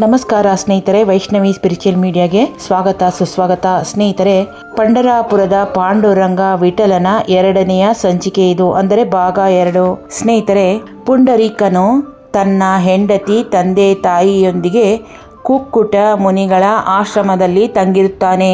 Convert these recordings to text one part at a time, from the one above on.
ನಮಸ್ಕಾರ ಸ್ನೇಹಿತರೆ, ವೈಷ್ಣವಿ ಸ್ಪಿರಿಚುವಲ್ ಮೀಡಿಯಾಗೆ ಸ್ವಾಗತ, ಸುಸ್ವಾಗತ. ಸ್ನೇಹಿತರೆ, ಪಂಡರಾಪುರದ ಪಾಂಡುರಂಗ ವಿಠಲನ ಎರಡನೆಯ ಸಂಚಿಕೆ ಇದು, ಅಂದರೆ ಭಾಗ ಎರಡು. ಸ್ನೇಹಿತರೆ, ಪುಂಡರೀಕನು ತನ್ನ ಹೆಂಡತಿ, ತಂದೆ, ತಾಯಿಯೊಂದಿಗೆ ಕುಕ್ಕುಟ ಮುನಿಗಳ ಆಶ್ರಮದಲ್ಲಿ ತಂಗಿರುತ್ತಾನೆ.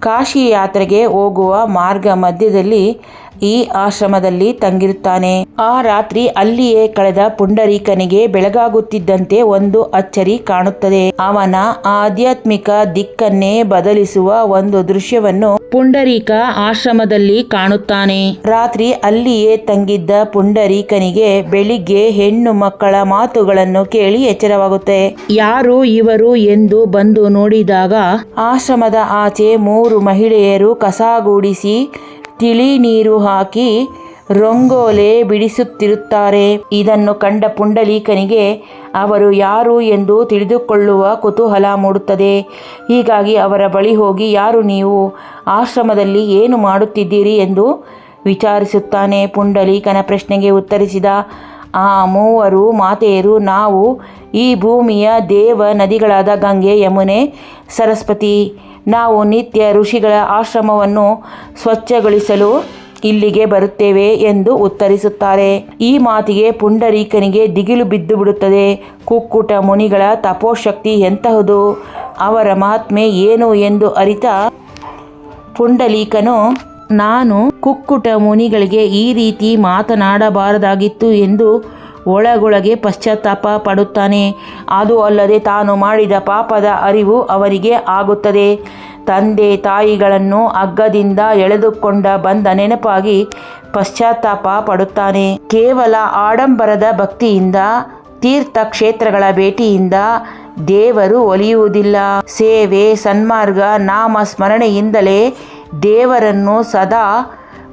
ಕಾಶಿ ಯಾತ್ರೆಗೆ ಹೋಗುವ ಮಾರ್ಗ ಮಧ್ಯದಲ್ಲಿ ಈ ಆಶ್ರಮದಲ್ಲಿ ತಂಗಿರುತ್ತಾನೆ. ಆ ರಾತ್ರಿ ಅಲ್ಲಿಯೇ ಕಳೆದ ಪುಂಡರೀಕನಿಗೆ ಬೆಳಗಾಗುತ್ತಿದ್ದಂತೆ ಒಂದು ಅಚ್ಚರಿ ಕಾಣುತ್ತದೆ. ಅವನ ಆಧ್ಯಾತ್ಮಿಕ ದಿಕ್ಕನ್ನೇ ಬದಲಿಸುವ ಒಂದು ದೃಶ್ಯವನ್ನು ಪುಂಡರೀಕ ಆಶ್ರಮದಲ್ಲಿ ಕಾಣುತ್ತಾನೆ. ರಾತ್ರಿ ಅಲ್ಲಿಯೇ ತಂಗಿದ್ದ ಪುಂಡರೀಕನಿಗೆ ಬೆಳಿಗ್ಗೆ ಹೆಣ್ಣು ಮಕ್ಕಳ ಮಾತುಗಳನ್ನು ಕೇಳಿ ಎಚ್ಚರವಾಗುತ್ತೆ. ಯಾರು ಇವರು ಎಂದು ಬಂದು ನೋಡಿದಾಗ ಆಶ್ರಮದ ಆಚೆ ಮೂರು ಮಹಿಳೆಯರು ಕಸಗೂಡಿಸಿ ತಿಳಿ ನೀರು ಹಾಕಿ ರಂಗೋಲೆ ಬಿಡಿಸುತ್ತಿರುತ್ತಾರೆ. ಇದನ್ನು ಕಂಡ ಪುಂಡಲೀಕನಿಗೆ, ಅವರು ಯಾರು ಎಂದು ತಿಳಿದುಕೊಳ್ಳುವ ಕುತೂಹಲ ಮೂಡುತ್ತದೆ. ಹೀಗಾಗಿ ಅವರ ಬಳಿ ಹೋಗಿ ಯಾರು ನೀವು? ಆಶ್ರಮದಲ್ಲಿ ಏನು ಮಾಡುತ್ತಿದ್ದೀರಿ? ಎಂದು ವಿಚಾರಿಸುತ್ತಾನೆ ಪುಂಡಲೀಕನ ಪ್ರಶ್ನೆಗೆ ಉತ್ತರಿಸಿದ ಆ ಮೂವರು ಮಾತೆಯರು, ನಾವು ಈ ಭೂಮಿಯ ದೇವ ನದಿಗಳಾದ ಗಂಗೆ, ಯಮುನೆ, ಸರಸ್ವತಿ ನಾವು ನಿತ್ಯ ಋಷಿಗಳ ಆಶ್ರಮವನ್ನು ಸ್ವಚ್ಛಗೊಳಿಸಲು ಇಲ್ಲಿಗೆ ಬರುತ್ತೇವೆ ಎಂದು ಉತ್ತರಿಸುತ್ತಾರೆ. ಈ ಮಾತಿಗೆ ಪುಂಡರೀಕನಿಗೆ ದಿಗಿಲು ಬಿದ್ದು ಬಿಡುತ್ತದೆ ಕುಕ್ಕುಟ ಮುನಿಗಳ ತಪೋಶಕ್ತಿ ಎಂತಹುದು? ಅವರ ಮಹಾತ್ಮೆ ಏನು ಎಂದು ಅರಿತ ಪುಂಡಲೀಕನು, ನಾನು ಕುಕ್ಕುಟ ಮುನಿಗಳಿಗೆ ಈ ರೀತಿ ಮಾತನಾಡಬಾರದಾಗಿತ್ತು ಎಂದು ಒಳಗೊಳಗೆ ಪಶ್ಚಾತ್ತಾಪ ಪಡುತ್ತಾನೆ. ಅದು ಅಲ್ಲದೆ ತಾನು ಮಾಡಿದ ಪಾಪದ ಅರಿವು ಅವರಿಗೆ ಆಗುತ್ತದೆ. ತಂದೆ ತಾಯಿಗಳನ್ನು ಅಗ್ಗದಿಂದ ಎಳೆದುಕೊಂಡ ಬಂದ ನೆನಪಾಗಿ ಪಶ್ಚಾತ್ತಾಪ ಪಡುತ್ತಾನೆ. ಕೇವಲ ಆಡಂಬರದ ಭಕ್ತಿಯಿಂದ, ತೀರ್ಥ ಕ್ಷೇತ್ರಗಳ ಭೇಟಿಯಿಂದ ದೇವರು ಒಲಿಯುವುದಿಲ್ಲ. ಸೇವೆ, ಸನ್ಮಾರ್ಗ ನಾಮ ಸ್ಮರಣೆಯಿಂದಲೇ ದೇವರನ್ನು ಸದಾ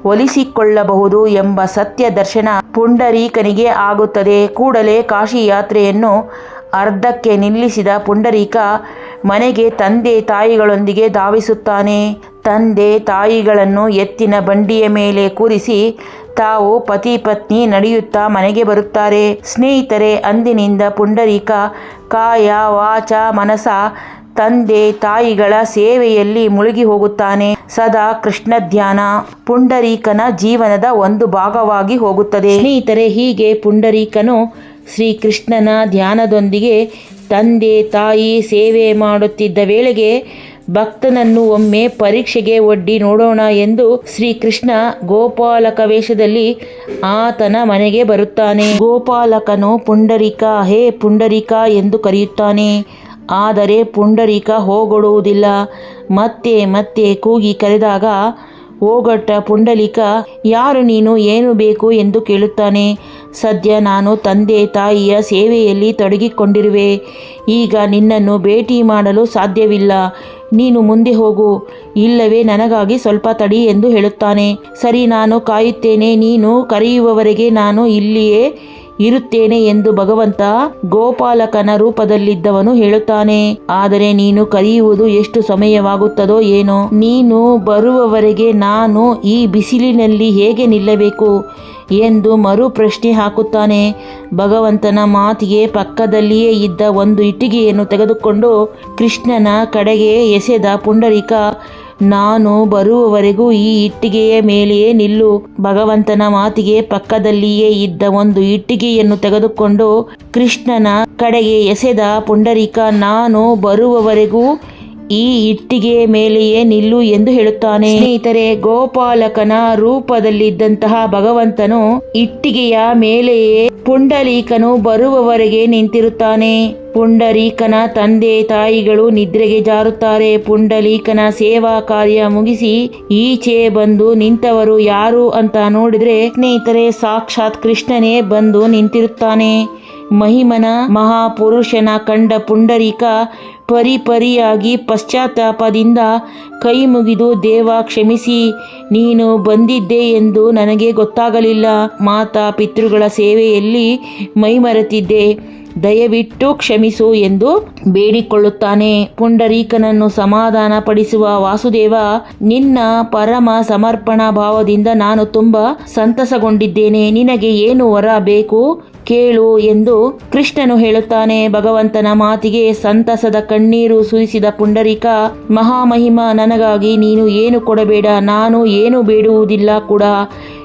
ಒಲಿಸಿಕೊಳ್ಳಬಹುದು ಎಂಬ ಸತ್ಯ ದರ್ಶನ ಪುಂಡರೀಕನಿಗೆ ಆಗುತ್ತದೆ. ಕೂಡಲೇ ಕಾಶಿ ಯಾತ್ರೆಯನ್ನು ಅರ್ಧಕ್ಕೆ ನಿಲ್ಲಿಸಿದ ಪುಂಡರೀಕ ಮನೆಗೆ ತಂದೆ ತಾಯಿಗಳೊಂದಿಗೆ ಧಾವಿಸುತ್ತಾನೆ. ತಂದೆ ತಾಯಿಗಳನ್ನು ಎತ್ತಿನ ಬಂಡಿಯ ಮೇಲೆ ಕೂರಿಸಿ ತಾವು ಪತಿ ಪತ್ನಿ ನಡೆಯುತ್ತಾ ಮನೆಗೆ ಬರುತ್ತಾರೆ. ಸ್ನೇಹಿತರೆ, ಅಂದಿನಿಂದ ಪುಂಡರೀಕ ಕಾಯ, ವಾಚ ಮನಸ ತಂದೆ ತಾಯಿಗಳ ಸೇವೆಯಲ್ಲಿ ಮುಳುಗಿ ಹೋಗುತ್ತಾನೆ ಸದಾ ಕೃಷ್ಣ ಧ್ಯಾನ ಪುಂಡರೀಕನ ಜೀವನದ ಒಂದು ಭಾಗವಾಗಿ ಹೋಗುತ್ತದೆ. ಸ್ನೇಹಿತರೆ, ಹೀಗೆ ಪುಂಡರೀಕನು ಶ್ರೀಕೃಷ್ಣನ ಧ್ಯಾನದೊಂದಿಗೆ ತಂದೆ ತಾಯಿ ಸೇವೆ ಮಾಡುತ್ತಿದ್ದ ವೇಳೆಗೆ ಭಕ್ತನನ್ನು ಒಮ್ಮೆ ಪರೀಕ್ಷೆಗೆ ಒಡ್ಡಿ ನೋಡೋಣ ಎಂದು ಶ್ರೀಕೃಷ್ಣ ಗೋಪಾಲಕ ವೇಷದಲ್ಲಿ ಆತನ ಮನೆಗೆ ಬರುತ್ತಾನೆ. ಗೋಪಾಲಕನು ಪುಂಡರಿಕ, ಹೇ ಪುಂಡರಿಕ ಎಂದು ಕರೆಯುತ್ತಾನೆ. ಆದರೆ ಪುಂಡರೀಕ ಹೋಗೊಡುವುದಿಲ್ಲ. ಮತ್ತೆ ಮತ್ತೆ ಕೂಗಿ ಕರೆದಾಗ ಹೋಗಟ್ಟ ಪುಂಡಲಿಕ ಯಾರು ನೀನು, ಏನು ಬೇಕು ಎಂದು ಕೇಳುತ್ತಾನೆ. ಸದ್ಯ ನಾನು ತಂದೆ ತಾಯಿಯ ಸೇವೆಯಲ್ಲಿ ತೊಡಗಿಕೊಂಡಿರುವೆ. ಈಗ ನಿನ್ನನ್ನು ಭೇಟಿ ಮಾಡಲು ಸಾಧ್ಯವಿಲ್ಲ. ನೀನು ಮುಂದೆ ಹೋಗು. ಇಲ್ಲವೇ ನನಗಾಗಿ ಸ್ವಲ್ಪ ತಡಿ ಎಂದು ಹೇಳುತ್ತಾನೆ. ಸರಿ, ನಾನು ಕಾಯುತ್ತೇನೆ. ನೀನು ಕರೆಯುವವರೆಗೆ ನಾನು ಇಲ್ಲಿಯೇ ಇರುತ್ತೇನೆ ಎಂದು ಭಗವಂತ ಗೋಪಾಲಕನ ರೂಪದಲ್ಲಿದ್ದವನು ಹೇಳುತ್ತಾನೆ. ಆದರೆ ನೀನು ಕರೆಯುವುದು ಎಷ್ಟು ಸಮಯವಾಗುತ್ತದೋ ಏನೋ. ನೀನು ಬರುವವರೆಗೆ ನಾನು ಈ ಬಿಸಿಲಿನಲ್ಲಿ ಹೇಗೆ ನಿಲ್ಲಬೇಕು ಎಂದು ಮರು ಪ್ರಶ್ನೆ ಹಾಕುತ್ತಾನೆ. ಭಗವಂತನ ಮಾತಿಗೆ ಪಕ್ಕದಲ್ಲಿಯೇ ಇದ್ದ ಒಂದು ಇಟ್ಟಿಗೆಯನ್ನು ತೆಗೆದುಕೊಂಡು ಕೃಷ್ಣನ ಕಡೆಗೆ ಎಸೆದ ಪುಂಡರೀಕ ನಾನು ಬರುವವರೆಗೂ ಈ ಇಟ್ಟಿಗೆಯ ಮೇಲೆಯೇ ನಿಲ್ಲು. ಭಗವಂತನ ಮಾತಿಗೆ ಪಕ್ಕದಲ್ಲಿಯೇ ಇದ್ದ ಒಂದು ಇಟ್ಟಿಗೆಯನ್ನು ತೆಗೆದುಕೊಂಡು ಕೃಷ್ಣನ ಕಡೆಗೆ ಎಸೆದ ಪುಂಡರೀಕ, ನಾನು ಬರುವವರೆಗೂ ಈ ಇಟ್ಟಿಗೆ ಮೇಲೆಯೇ ನಿಲ್ಲು ಎಂದು ಹೇಳುತ್ತಾನೆ. ಸ್ನೇಹಿತರೆ, ಗೋಪಾಲಕನ ರೂಪದಲ್ಲಿದ್ದಂತಹ ಭಗವಂತನು ಇಟ್ಟಿಗೆಯ ಮೇಲೆಯೇ ಪುಂಡಲೀಕನು ಬರುವವರೆಗೆ ನಿಂತಿರುತ್ತಾನೆ. ಪುಂಡರೀಕನ ತಂದೆ ತಾಯಿಗಳು ನಿದ್ರೆಗೆ ಜಾರುತ್ತಾರೆ. ಪುಂಡಲೀಕನ ಸೇವಾ ಕಾರ್ಯ ಮುಗಿಸಿ ಈಚೆ ಬಂದು ನಿಂತವರು ಯಾರು ಅಂತ ನೋಡಿದ್ರೆ, ಸ್ನೇಹಿತರೆ, ಸಾಕ್ಷಾತ್ ಕೃಷ್ಣನೇ ಬಂದು ನಿಂತಿರುತ್ತಾನೆ. ಮಹಿಮನ ಮಹಾಪುರುಷನ ಕಂಡ ಪುಂಡರೀಕ ಪರಿಪರಿಯಾಗಿ ಪಶ್ಚಾತ್ತಾಪದಿಂದ ಕೈ ಮುಗಿದು ದೇವ ಕ್ಷಮಿಸಿ, ನೀನು ಬಂದಿದ್ದೆ ಎಂದು ನನಗೆ ಗೊತ್ತಾಗಲಿಲ್ಲ. ಮಾತಾ ಪಿತೃಗಳ ಸೇವೆಯಲ್ಲಿ ಮೈಮರೆತಿದ್ದೆ. ದಯವಿಟ್ಟು ಕ್ಷಮಿಸು ಎಂದು ಬೇಡಿಕೊಳ್ಳುತ್ತಾನೆ. ಪುಂಡರೀಕನನ್ನು ಸಮಾಧಾನ ಪಡಿಸುವ ವಾಸುದೇವ, ನಿನ್ನ ಪರಮ ಸಮರ್ಪಣಾ ಭಾವದಿಂದ ನಾನು ತುಂಬ ಸಂತಸಗೊಂಡಿದ್ದೇನೆ. ನಿನಗೆ ಏನು ವರ ಬೇಕು? ಕೇಳು ಎಂದು ಕೃಷ್ಣನು ಹೇಳುತ್ತಾನೆ. ಭಗವಂತನ ಮಾತಿಗೆ ಸಂತಸದ ಕಣ್ಣೀರು ಸುರಿಸಿದ ಪುಂಡರೀಕ, ಮಹಾಮಹಿಮ, ನನಗಾಗಿ ನೀನು ಏನು ಕೊಡಬೇಡ, ನಾನು ಏನು ಬೇಡುವುದಿಲ್ಲ ಕೂಡ.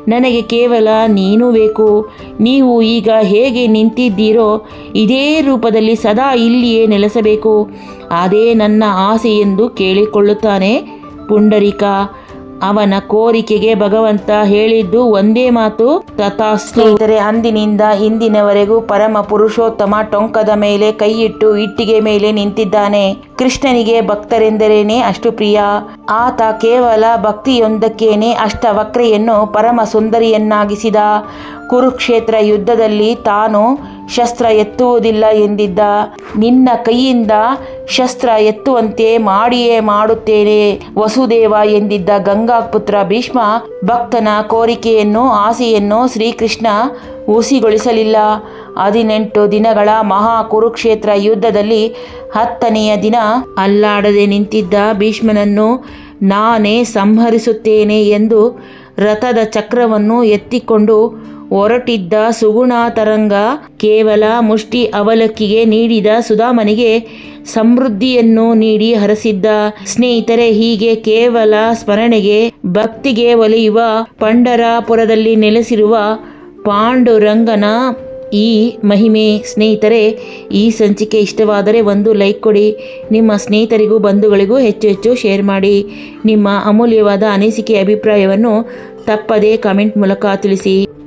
ನನಗೆ ಕೇವಲ ನೀನು ಬೇಕು. ನೀವು ಈಗ ಹೇಗೆ ನಿಂತಿದ್ದೀರೋ, ಇದೇ ರೂಪದಲ್ಲಿ ಸದಾ ಇಲ್ಲಿಯೇ ನೆಲೆಸಬೇಕು. ಅದೇ ನನ್ನ ಆಸೆ ಎಂದು ಕೇಳಿಕೊಳ್ಳುತ್ತಾನೆ ಪುಂಡರೀಕ. ಅವನ ಕೋರಿಕೆಗೆ ಭಗವಂತ ಹೇಳಿದ್ದು ಒಂದೇ ಮಾತು, ತಥಾಸ್ತು. ಸ್ನೇಹಿತರೆ, ಅಂದಿನಿಂದ ಇಂದಿನವರೆಗೂ ಪರಮ ಪುರುಷೋತ್ತಮ ಟೊಂಕದ ಮೇಲೆ ಕೈಯಿಟ್ಟು ಇಟ್ಟಿಗೆ ಮೇಲೆ ನಿಂತಿದ್ದಾನೆ. ಕೃಷ್ಣನಿಗೆ ಭಕ್ತರೆಂದರೇನೆ ಅಷ್ಟು ಪ್ರಿಯ. ಆತ ಕೇವಲ ಭಕ್ತಿಯೊಂದಕ್ಕೇನೆ ಅಷ್ಟವಕ್ರೆಯನ್ನು ಪರಮ ಸುಂದರಿಯನ್ನಾಗಿಸಿದ. ಕುರುಕ್ಷೇತ್ರ ಯುದ್ಧದಲ್ಲಿ ತಾನು ಶಸ್ತ್ರ ಎತ್ತುವುದಿಲ್ಲ ಎಂದಿದ್ದ. ನಿನ್ನ ಕೈಯಿಂದ ಶಸ್ತ್ರ ಎತ್ತುವಂತೆ ಮಾಡಿಯೇ ಮಾಡುತ್ತೇನೆ ವಸುದೇವ ಎಂದಿದ್ದ ಗಂಗಾಪುತ್ರ ಭೀಷ್ಮ ಭಕ್ತನ ಕೋರಿಕೆಯನ್ನು ಆಸೆಯನ್ನು ಶ್ರೀಕೃಷ್ಣ ಉಸಿಗೊಳಿಸಲಿಲ್ಲ ಹದಿನೆಂಟು ದಿನಗಳ ಮಹಾ ಕುರುಕ್ಷೇತ್ರ ಯುದ್ಧದಲ್ಲಿ ಹತ್ತನೆಯ ದಿನ ಅಲ್ಲಾಡದೆ ನಿಂತಿದ್ದ ಭೀಷ್ಮನನ್ನು ನಾನೇ ಸಂಹರಿಸುತ್ತೇನೆ ಎಂದು ರಥದ ಚಕ್ರವನ್ನು ಎತ್ತಿಕೊಂಡು ಹೊರಟಿದ್ದ ಸುಗುಣ ತರಂಗ ಕೇವಲ ಮುಷ್ಟಿ ಅವಲಕ್ಕಿಗೆ ನೀಡಿದ ಸುಧಾಮನಿಗೆ ಸಮೃದ್ಧಿಯನ್ನು ನೀಡಿ ಹರಸಿದ್ದ ಸ್ನೇಹಿತರೆ, ಹೀಗೆ ಕೇವಲ ಸ್ಮರಣೆಗೆ ಭಕ್ತಿಗೆ ಒಲಿಯುವ ಪಂಡರಾಪುರದಲ್ಲಿ ನೆಲೆಸಿರುವ ಪಾಂಡುರಂಗನ ಈ ಮಹಿಮೆ. ಸ್ನೇಹಿತರೆ, ಈ ಸಂಚಿಕೆ ಇಷ್ಟವಾದರೆ ಒಂದು ಲೈಕ್ ಕೊಡಿ. ನಿಮ್ಮ ಸ್ನೇಹಿತರಿಗೂ ಬಂಧುಗಳಿಗೂ ಹೆಚ್ಚು ಹೆಚ್ಚು ಶೇರ್ ಮಾಡಿ. ನಿಮ್ಮ ಅಮೂಲ್ಯವಾದ ಅನಿಸಿಕೆ ಅಭಿಪ್ರಾಯವನ್ನು ತಪ್ಪದೇ ಕಾಮೆಂಟ್ ಮೂಲಕ ತಿಳಿಸಿ.